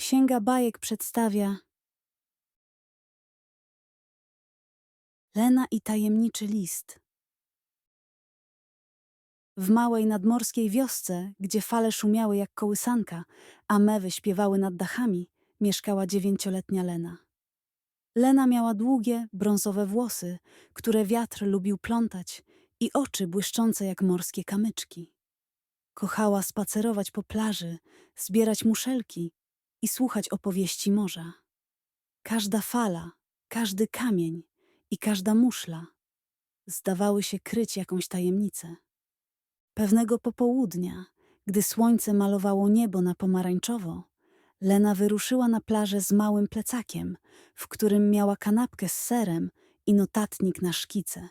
Księga bajek przedstawia Lena i tajemniczy list. W małej nadmorskiej wiosce, gdzie fale szumiały jak kołysanka, a mewy śpiewały nad dachami, mieszkała dziewięcioletnia Lena. Lena miała długie, brązowe włosy, które wiatr lubił plątać i oczy błyszczące jak morskie kamyczki. Kochała spacerować po plaży, zbierać muszelki i słuchać opowieści morza. Każda fala, każdy kamień i każda muszla zdawały się kryć jakąś tajemnicę. Pewnego popołudnia, gdy słońce malowało niebo na pomarańczowo, Lena wyruszyła na plażę z małym plecakiem, w którym miała kanapkę z serem i notatnik na szkice.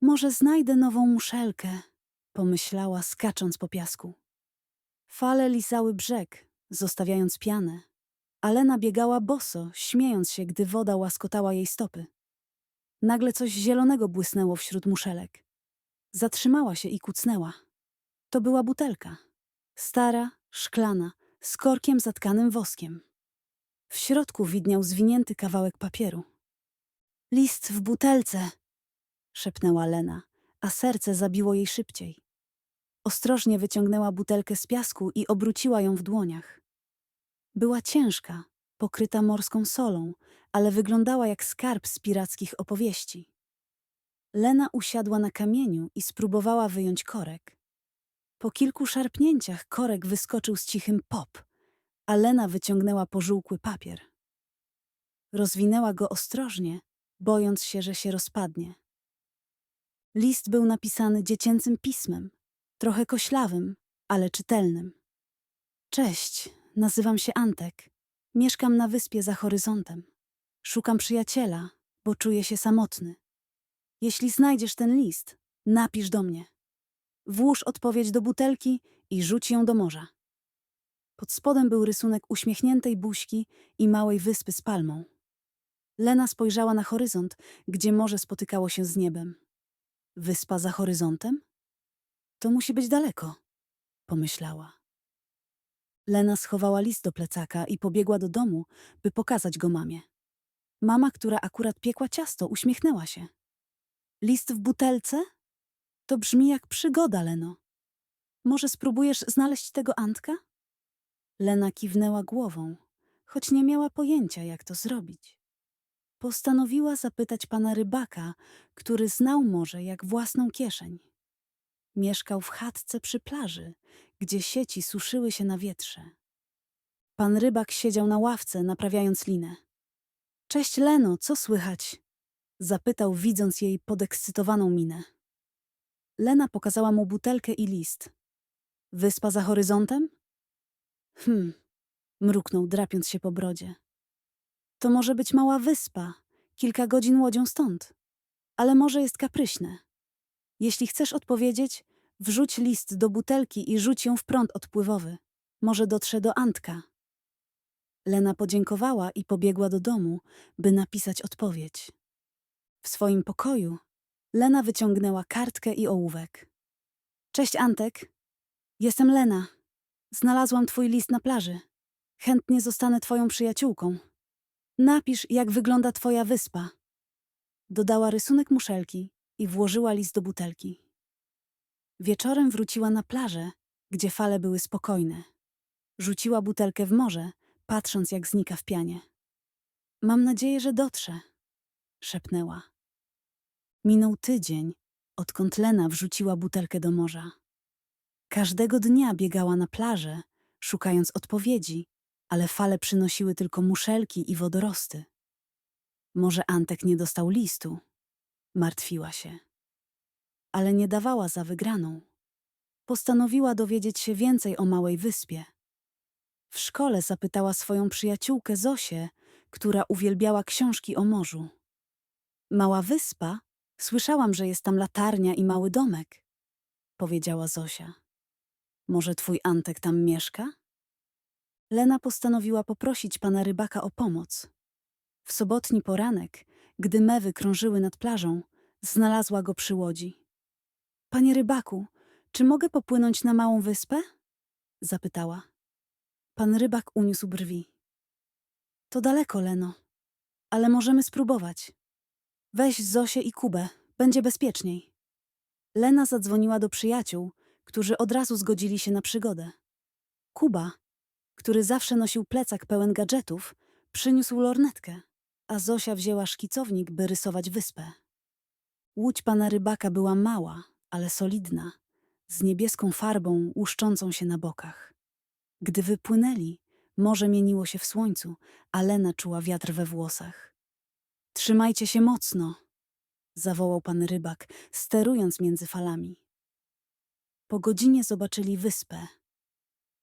Może znajdę nową muszelkę, pomyślała, skacząc po piasku. Fale lizały brzeg, zostawiając pianę, a Lena biegała boso, śmiejąc się, gdy woda łaskotała jej stopy. Nagle coś zielonego błysnęło wśród muszelek. Zatrzymała się i kucnęła. To była butelka. Stara, szklana, z korkiem zatkanym woskiem. W środku widniał zwinięty kawałek papieru. List w butelce, szepnęła Lena, a serce zabiło jej szybciej. Ostrożnie wyciągnęła butelkę z piasku i obróciła ją w dłoniach. Była ciężka, pokryta morską solą, ale wyglądała jak skarb z pirackich opowieści. Lena usiadła na kamieniu i spróbowała wyjąć korek. Po kilku szarpnięciach korek wyskoczył z cichym pop, a Lena wyciągnęła pożółkły papier. Rozwinęła go ostrożnie, bojąc się, że się rozpadnie. List był napisany dziecięcym pismem, trochę koślawym, ale czytelnym. Cześć, nazywam się Antek. Mieszkam na wyspie za horyzontem. Szukam przyjaciela, bo czuję się samotny. Jeśli znajdziesz ten list, napisz do mnie. Włóż odpowiedź do butelki i rzuć ją do morza. Pod spodem był rysunek uśmiechniętej buźki i małej wyspy z palmą. Lena spojrzała na horyzont, gdzie morze spotykało się z niebem. Wyspa za horyzontem? To musi być daleko, pomyślała. Lena schowała list do plecaka i pobiegła do domu, by pokazać go mamie. Mama, która akurat piekła ciasto, uśmiechnęła się. List w butelce? To brzmi jak przygoda, Leno. Może spróbujesz znaleźć tego Antka? Lena kiwnęła głową, choć nie miała pojęcia, jak to zrobić. Postanowiła zapytać pana rybaka, który znał morze jak własną kieszeń. Mieszkał w chatce przy plaży, gdzie sieci suszyły się na wietrze. Pan rybak siedział na ławce, naprawiając linę. Cześć, Leno, co słychać? Zapytał, widząc jej podekscytowaną minę. Lena pokazała mu butelkę i list. Wyspa za horyzontem? Hm, mruknął, drapiąc się po brodzie. To może być mała wyspa, kilka godzin łodzią stąd. Ale może jest kapryśne. Jeśli chcesz odpowiedzieć, wrzuć list do butelki i rzuć ją w prąd odpływowy. Może dotrze do Antka. Lena podziękowała i pobiegła do domu, by napisać odpowiedź. W swoim pokoju Lena wyciągnęła kartkę i ołówek. Cześć Antek. Jestem Lena. Znalazłam twój list na plaży. Chętnie zostanę twoją przyjaciółką. Napisz, jak wygląda twoja wyspa. Dodała rysunek muszelki i włożyła list do butelki. Wieczorem wróciła na plażę, gdzie fale były spokojne. Rzuciła butelkę w morze, patrząc jak znika w pianie. Mam nadzieję, że dotrze, szepnęła. Minął tydzień, odkąd Lena wrzuciła butelkę do morza. Każdego dnia biegała na plażę, szukając odpowiedzi, ale fale przynosiły tylko muszelki i wodorosty. Może Antek nie dostał listu? Martwiła się. Ale nie dawała za wygraną. Postanowiła dowiedzieć się więcej o małej wyspie. W szkole zapytała swoją przyjaciółkę Zosię, która uwielbiała książki o morzu. Mała wyspa? Słyszałam, że jest tam latarnia i mały domek, powiedziała Zosia. Może twój Antek tam mieszka? Lena postanowiła poprosić pana rybaka o pomoc. W sobotni poranek, gdy mewy krążyły nad plażą, znalazła go przy łodzi. Panie rybaku, czy mogę popłynąć na małą wyspę? zapytała. Pan rybak uniósł brwi. To daleko, Leno, ale możemy spróbować. Weź Zosię i Kubę, będzie bezpieczniej. Lena zadzwoniła do przyjaciół, którzy od razu zgodzili się na przygodę. Kuba, który zawsze nosił plecak pełen gadżetów, przyniósł lornetkę, a Zosia wzięła szkicownik, by rysować wyspę. Łódź pana rybaka była mała, ale solidna, z niebieską farbą łuszczącą się na bokach. Gdy wypłynęli, morze mieniło się w słońcu, a Lena czuła wiatr we włosach. Trzymajcie się mocno, zawołał pan rybak, sterując między falami. Po godzinie zobaczyli wyspę.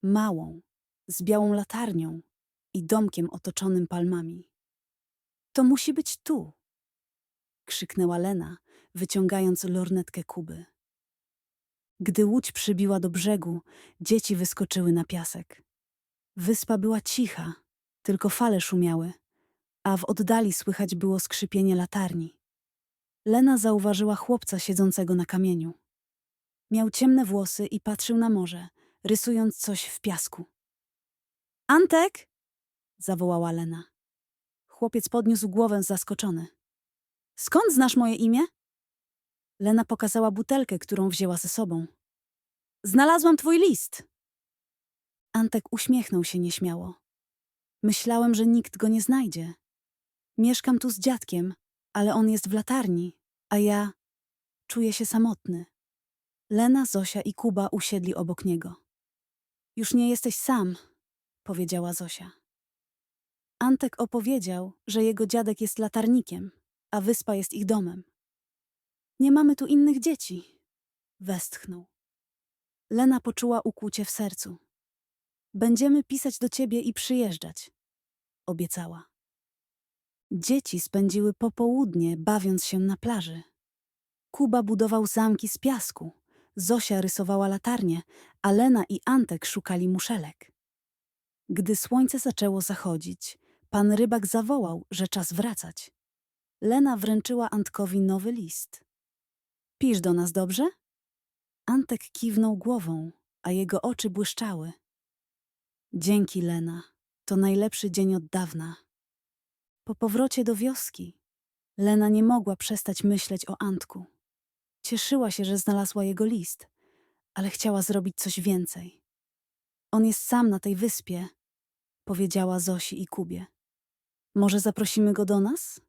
Małą, z białą latarnią i domkiem otoczonym palmami. To musi być tu, krzyknęła Lena, wyciągając lornetkę Kuby. Gdy łódź przybiła do brzegu, dzieci wyskoczyły na piasek. Wyspa była cicha, tylko fale szumiały, a w oddali słychać było skrzypienie latarni. Lena zauważyła chłopca siedzącego na kamieniu. Miał ciemne włosy i patrzył na morze, rysując coś w piasku. Antek! zawołała Lena. Chłopiec podniósł głowę zaskoczony. Skąd znasz moje imię? Lena pokazała butelkę, którą wzięła ze sobą. Znalazłam twój list. Antek uśmiechnął się nieśmiało. Myślałem, że nikt go nie znajdzie. Mieszkam tu z dziadkiem, ale on jest w latarni, a ja czuję się samotny. Lena, Zosia i Kuba usiedli obok niego. Już nie jesteś sam, powiedziała Zosia. Antek opowiedział, że jego dziadek jest latarnikiem, a wyspa jest ich domem. Nie mamy tu innych dzieci, westchnął. Lena poczuła ukłucie w sercu. Będziemy pisać do ciebie i przyjeżdżać, obiecała. Dzieci spędziły popołudnie bawiąc się na plaży. Kuba budował zamki z piasku, Zosia rysowała latarnie, a Lena i Antek szukali muszelek. Gdy słońce zaczęło zachodzić, pan rybak zawołał, że czas wracać. Lena wręczyła Antkowi nowy list. Pisz do nas dobrze? Antek kiwnął głową, a jego oczy błyszczały. Dzięki, Lena. To najlepszy dzień od dawna. Po powrocie do wioski, Lena nie mogła przestać myśleć o Antku. Cieszyła się, że znalazła jego list, ale chciała zrobić coś więcej. On jest sam na tej wyspie, powiedziała Zosi i Kubie. Może zaprosimy go do nas?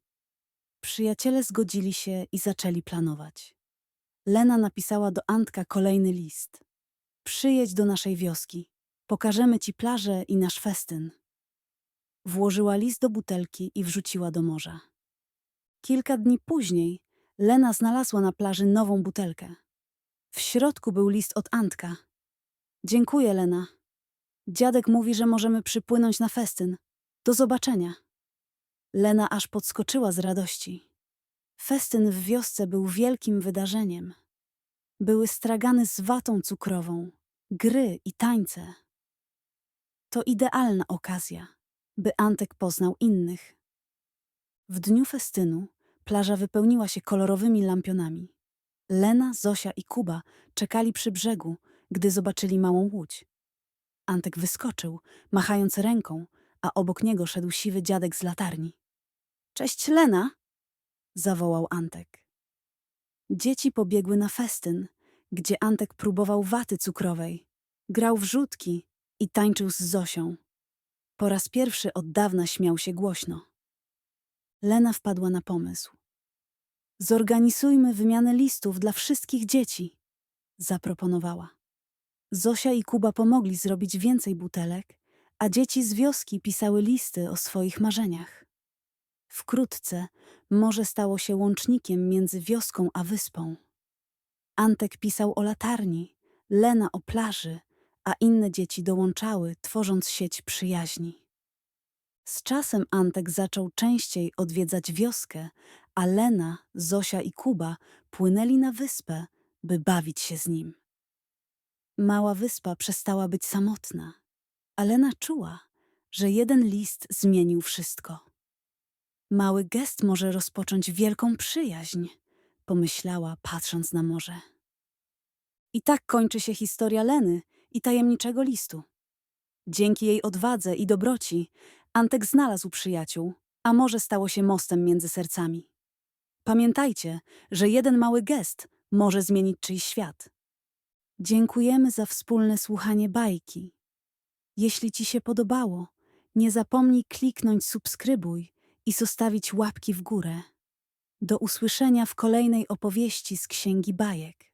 Przyjaciele zgodzili się i zaczęli planować. Lena napisała do Antka kolejny list. Przyjedź do naszej wioski. Pokażemy ci plażę i nasz festyn. Włożyła list do butelki i wrzuciła do morza. Kilka dni później Lena znalazła na plaży nową butelkę. W środku był list od Antka. Dziękuję, Lena. Dziadek mówi, że możemy przypłynąć na festyn. Do zobaczenia. Lena aż podskoczyła z radości. Festyn w wiosce był wielkim wydarzeniem. Były stragany z watą cukrową, gry i tańce. To idealna okazja, by Antek poznał innych. W dniu festynu plaża wypełniła się kolorowymi lampionami. Lena, Zosia i Kuba czekali przy brzegu, gdy zobaczyli małą łódź. Antek wyskoczył, machając ręką, a obok niego szedł siwy dziadek z latarni. Cześć, Lena! Zawołał Antek. Dzieci pobiegły na festyn, gdzie Antek próbował waty cukrowej, grał w rzutki i tańczył z Zosią. Po raz pierwszy od dawna śmiał się głośno. Lena wpadła na pomysł. Zorganizujmy wymianę listów dla wszystkich dzieci, zaproponowała. Zosia i Kuba pomogli zrobić więcej butelek, a dzieci z wioski pisały listy o swoich marzeniach. Wkrótce morze stało się łącznikiem między wioską a wyspą. Antek pisał o latarni, Lena o plaży, a inne dzieci dołączały, tworząc sieć przyjaźni. Z czasem Antek zaczął częściej odwiedzać wioskę, a Lena, Zosia i Kuba płynęli na wyspę, by bawić się z nim. Mała wyspa przestała być samotna, a Lena czuła, że jeden list zmienił wszystko. Mały gest może rozpocząć wielką przyjaźń, pomyślała, patrząc na morze. I tak kończy się historia Leny i tajemniczego listu. Dzięki jej odwadze i dobroci Antek znalazł przyjaciół, a może stało się mostem między sercami. Pamiętajcie, że jeden mały gest może zmienić czyjś świat. Dziękujemy za wspólne słuchanie bajki. Jeśli Ci się podobało, nie zapomnij kliknąć subskrybuj i zostawić łapki w górę. Do usłyszenia w kolejnej opowieści z Księgi Bajek.